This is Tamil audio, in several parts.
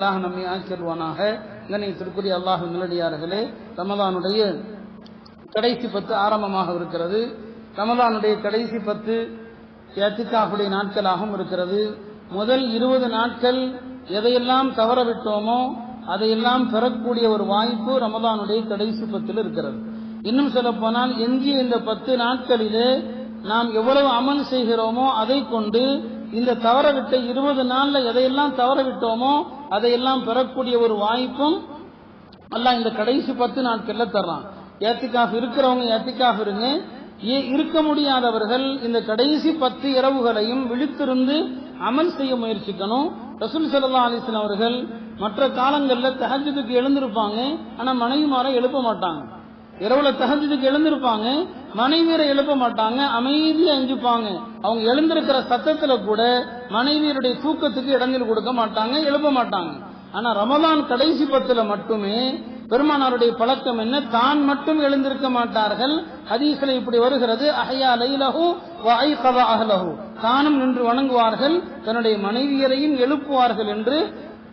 அல்லாஹ் நம்மை ஆக்கிடுவானாக கண்ணியத்திற்குரிய அல்லாஹ் நிலடியார்களே ரமதானுடைய கடைசி பத்து ஆரம்பமாக இருக்கிறது. ரமதானுடைய கடைசி பத்து ஏத்திக்காஃபுடைய நாட்களாகவும் இருக்கிறது. முதல் இருபது நாட்கள் எதையெல்லாம் தவற விட்டோமோ அதையெல்லாம் பெறக்கூடிய ஒரு வாய்ப்பு ரமதானுடைய கடைசி பத்தில் இருக்கிறது. இன்னும் சொல்ல போனால் எஞ்சிய இந்த பத்து நாட்களிலே நாம் எவ்வளவு அமல் செய்கிறோமோ அதை கொண்டு இந்த தவற விட்ட இருபது நாள்ல எதையெல்லாம் தவற விட்டோமோ அதையெல்லாம் பெறக்கூடிய ஒரு வாய்ப்பும் அல்லாஹ் இந்த கடைசி பத்து நாட்கள்ல தர்றான். ஏத்திக்காஃப் இருக்கிறவங்க ஏத்திக்காஃப் இருங்க. ஏ- இருக்க முடியாதவர்கள் இந்த கடைசி பத்து இரவுகளையும் விழித்திருந்து அமல் செய்ய முயற்சிக்கணும். ரசூல் சல்லா அலைஹி அவர்கள் மற்ற காலங்களில் தஹஜ்ஜுதுக்கு எழுந்திருப்பாங்க. ஆனா மனைவிமாரை எழுப்ப மாட்டாங்க. இரவுல தஹஜ்ஜுதுக்கு எழுந்திருப்பாங்க. மனைவியரை எழுப்ப மாட்டாங்க அமைதியா எஞ்சிப்பாங்க அவங்க எழுந்திருக்கிற சத்தத்துல கூட மனைவியருடைய தூக்கத்துக்கு இடைஞ்சல் கொடுக்க மாட்டாங்க எழுப்ப மாட்டாங்க. ஆனா ரமதான் கடைசி பத்துல மட்டுமே பெருமானாருடைய பழக்கம் என்ன? தான் மட்டும் எழுந்திருக்க மாட்டார்கள். ஹதீஸ்ல இப்படி வருகிறது அஹயா லைலஹு வ அஹ்லஹு. தானும் நின்று வணங்குவார்கள் தன்னுடைய மனைவியரையும் எழுப்புவார்கள் என்று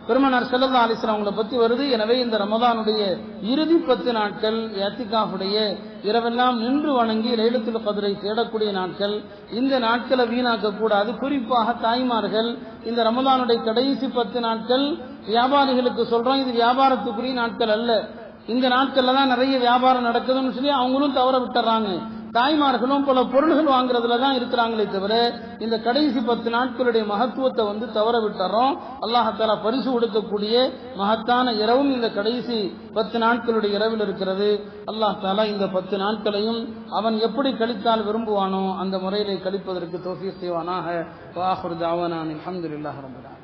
பெருமனார் செல்லல்லா அலிஸ்லாம் அவங்கள பத்தி வருது. எனவே இந்த ரமதானுடைய இறுதி பத்து நாட்கள் யாத்திகாவுடைய இரவெல்லாம் நின்று வணங்கி லைலத்துல் கதிரை தேடக்கூடிய நாட்கள். இந்த நாட்களை வீணாக்க கூடாது குறிப்பாக தாய்மார்கள் இந்த ரமதானுடைய கடைசி பத்து நாட்கள் வியாபாரிகளுக்கு சொல்றோம் இது வியாபாரத்துக்குரிய நாட்கள் அல்ல. இந்த நாட்கள்ல தான் நிறைய வியாபாரம் நடக்குதுன்னு சொல்லி அவங்களும் தவற விட்டுறாங்க. தாய்மார்களும் பல பொருள்கள் வாங்குறதுல தான் இருக்கிறாங்களே தவிர இந்த கடைசி பத்து நாட்களுடைய மகத்துவத்தை வந்து தவற விட்டுறோம். அல்லாஹால பரிசு கொடுக்கக்கூடிய மகத்தான இரவும் இந்த கடைசி பத்து நாட்களுடைய இரவில் இருக்கிறது. அல்லாஹ் தாலா இந்த பத்து நாட்களையும் அவன் எப்படி கழித்தால் விரும்புவானோ அந்த முறையிலே கழிப்பதற்கு தோஃபீர் செய்வானாக. வாஹுர் தாவானான் அல்ஹம்துலில்லாஹ் ரப்பல்